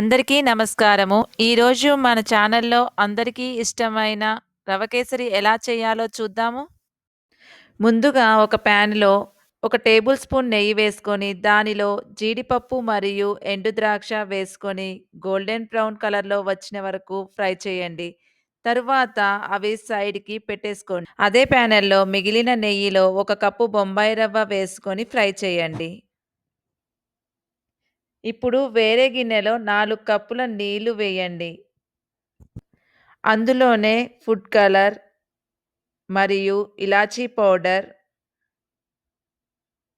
అందరికీ నమస్కారము. ఈరోజు మన ఛానల్‌లో అందరికీ ఇష్టమైన రవ కేసరి ఎలా చేయాలో చూద్దాము. ముందుగా ఒక ప్యాన్‌లో ఒక టేబుల్ స్పూన్ నెయ్యి వేసుకొని, దానిలో జీడిపప్పు మరియు ఎండు ద్రాక్ష వేసుకొని గోల్డెన్ బ్రౌన్ కలర్‌లో వచ్చిన వరకు ఫ్రై చేయండి. తరువాత అవి సైడ్‌కి పెట్టేసుకోండి. అదే ప్యానెల్‌లో మిగిలిన నెయ్యిలో ఒక కప్పు బొంబాయి రవ్వ వేసుకొని ఫ్రై చేయండి. ఇప్పుడు వేరే గిన్నెలో నాలుగు కప్పుల నీళ్ళు వేయండి. అందులోనే ఫుడ్ కలర్ మరియు ఇలాచీ పౌడర్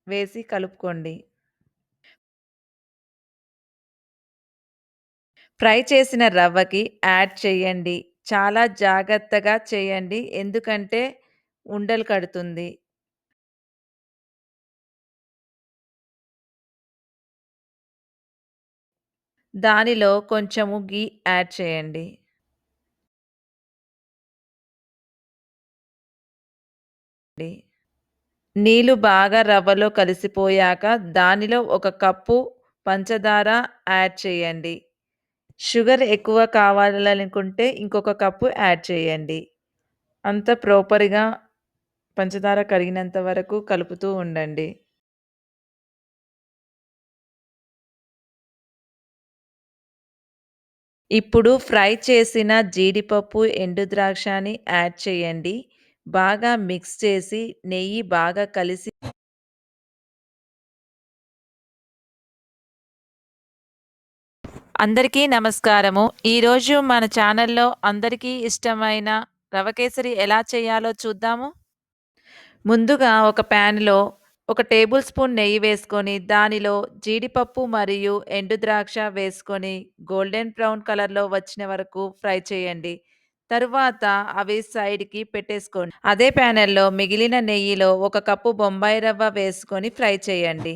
వేసి కలుపుకోండి. ఫ్రై చేసిన రవ్వకి యాడ్ చేయండి. చాలా జాగ్రత్తగా చేయండి. ఎందుకంటే ఉండలు కడుతుంది. దానిలో కొంచెము ఘీ యాడ్ చేయండి. నీళ్ళు బాగా రవ్వలో కలిసిపోయాక దానిలో ఒక కప్పు పంచదార యాడ్ చేయండి. షుగర్ ఎక్కువ కావాలనుకుంటే ఇంకొక కప్పు యాడ్ చేయండి. అంతా ప్రాపర్‌గా పంచదార కరిగినంత వరకు కలుపుతూ ఉండండి. ఇప్పుడు ఫ్రై చేసిన జీడిపప్పు, ఎండు ద్రాక్షని యాడ్ చేయండి. బాగా మిక్స్ చేసి నెయ్యి బాగా కలిసి అందరికీ నమస్కారము. ఈరోజు మన ఛానల్‌లో అందరికీ ఇష్టమైన రవ కేసరి ఎలా చేయాలో చూద్దాము. ముందుగా ఒక ప్యాన్‌లో ఒక టేబుల్ స్పూన్ నెయ్యి వేసుకొని, దానిలో జీడిపప్పు మరియు ఎండు ద్రాక్ష వేసుకొని గోల్డెన్ బ్రౌన్ కలర్‌లో వచ్చిన వరకు ఫ్రై చేయండి. తరువాత అవి సైడ్‌కి పెట్టేసుకోండి. అదే ప్యానెల్‌లో మిగిలిన నెయ్యిలో ఒక కప్పు బొంబాయి రవ్వ వేసుకొని ఫ్రై చేయండి.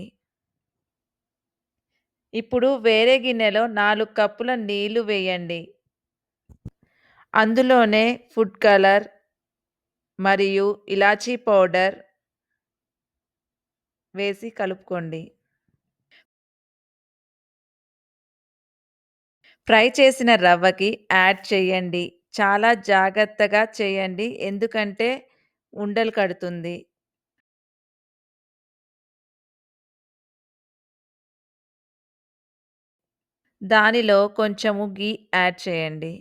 ఇప్పుడు వేరే గిన్నెలో నాలుగు కప్పుల నీళ్ళు వేయండి. అందులోనే ఫుడ్ కలర్ మరియు ఇలాచీ పౌడర్ వేసి కలుపుకోండి. ఫ్రై చేసిన రవ్వకి యాడ్ చేయండి. చాలా జాగ్రత్తగా చేయండి. ఎందుకంటే ఉండలు కడుతుంది. దానిలో కొంచెము ఘీ యాడ్ చేయండి.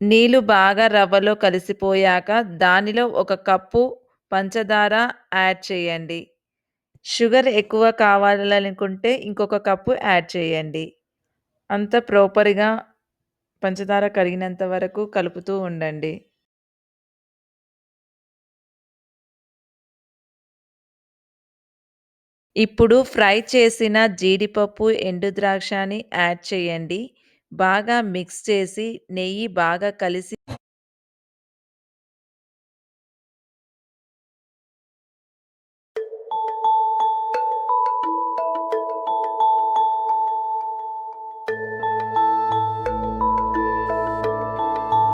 నీళ్ళు బాగా రవ్వలో కలిసిపోయాక దానిలో ఒక కప్పు పంచదార యాడ్ చేయండి. షుగర్ ఎక్కువ కావాలనుకుంటే ఇంకొక కప్పు యాడ్ చేయండి. అంత ప్రాపర్‌గా పంచదార కరిగినంత వరకు కలుపుతూ ఉండండి. ఇప్పుడు ఫ్రై చేసిన జీడిపప్పు, ఎండు ద్రాక్షని యాడ్ చేయండి. బాగా మిక్స్ చేసి నెయ్యి బాగా కలిసి